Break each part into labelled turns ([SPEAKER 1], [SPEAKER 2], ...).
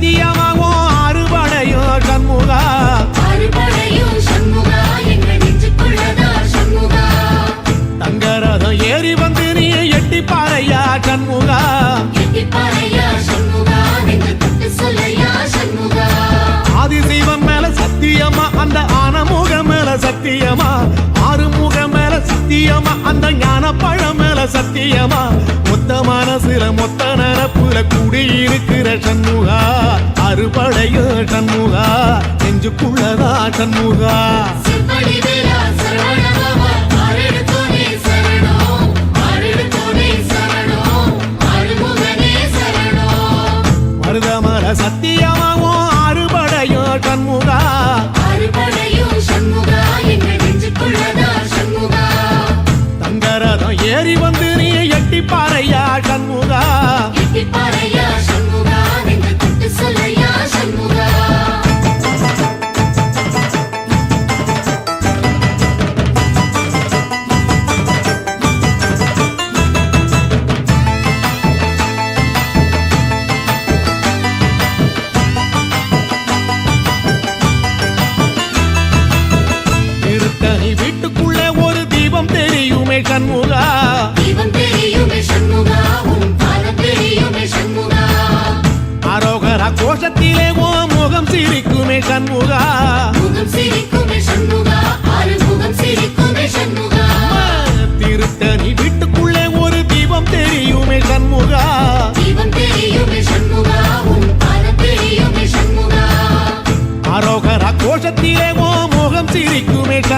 [SPEAKER 1] the young சத்தியமா? அந்த ஞான பழம் மேல சத்தியமா? மொத்த மனசுல மொத்த நினப்புல குடியிருக்கிற சண்முகா. அறுபடையோ சண்முகா. நெஞ்சுக்குள்ளதா சண்முகா.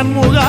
[SPEAKER 2] tan.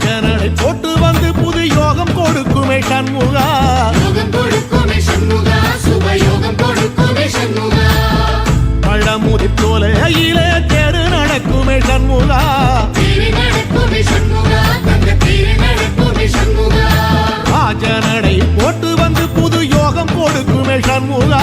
[SPEAKER 1] நாகனடை போட்டு வந்து புது யோகம் கொடுக்குமே சண்முகா. பழமுதி தோலையிலே தேரு நடக்குமே சண்முகா.
[SPEAKER 2] ராஜ
[SPEAKER 1] நடை போட்டு வந்து புது யோகம் கொடுக்குமே சண்முகா.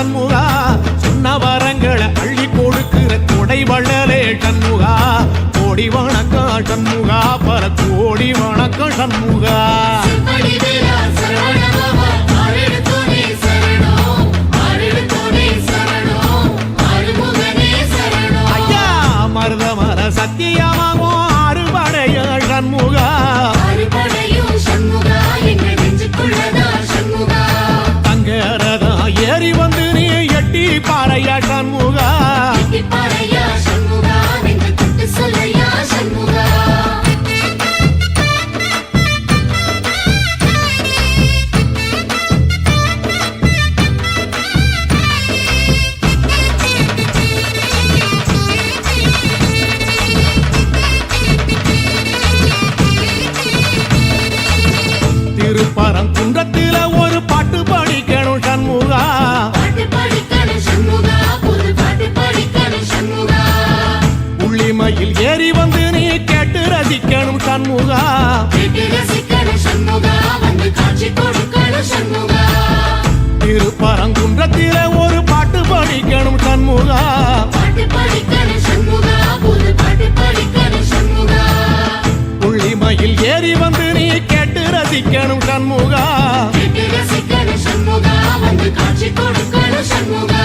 [SPEAKER 2] சண்முகா
[SPEAKER 1] சொன்ன வரங்களை அள்ளி கொடுக்கிற கொடை வள்ளலே சண்முகா கோடி வணக்கம் சண்முகா பல கோடி வணக்கம் சண்முகா மலையில் ஏறி வந்து நீ கேட்டு ரசிக்கணும் சண்முகா. திருப்பரங்குன்றத்தில ஒரு பாட்டு படிக்கணும் சண்முகா. உள்ளிமையில் ஏறி வந்து நீ கேட்டு ரசிக்கணும் சண்முகா.
[SPEAKER 2] ரசிக்கணும் சண்முகா. வந்து காட்சி கொடுக்கணும் சண்முகா.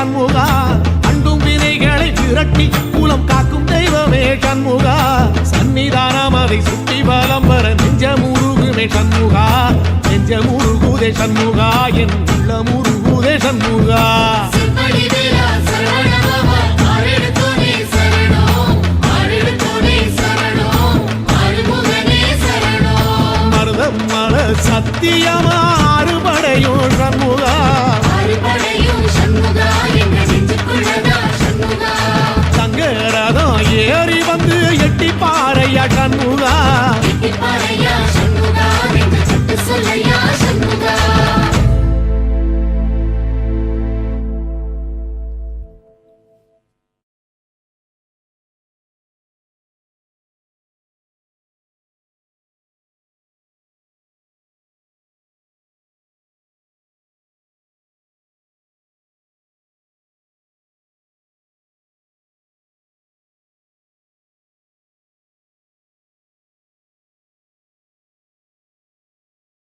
[SPEAKER 2] சண்முகா அண்டும்
[SPEAKER 1] வினைகளை விரட்டி குலம் காக்கும் தெய்வமே சண்முகா.
[SPEAKER 2] சன்னிதானம்
[SPEAKER 1] அதை சுற்றி பலம் வர நெஞ்ச முருகுமே சண்முகா
[SPEAKER 2] நெஞ்ச முருகுதே சண்முகா.
[SPEAKER 1] என் உள்ள முருகுதே சண்முகா சத்தியமா
[SPEAKER 2] சண்முகா.
[SPEAKER 1] தங்கரதம் ஏறி வந்து எட்டி பாறையா சண்முகா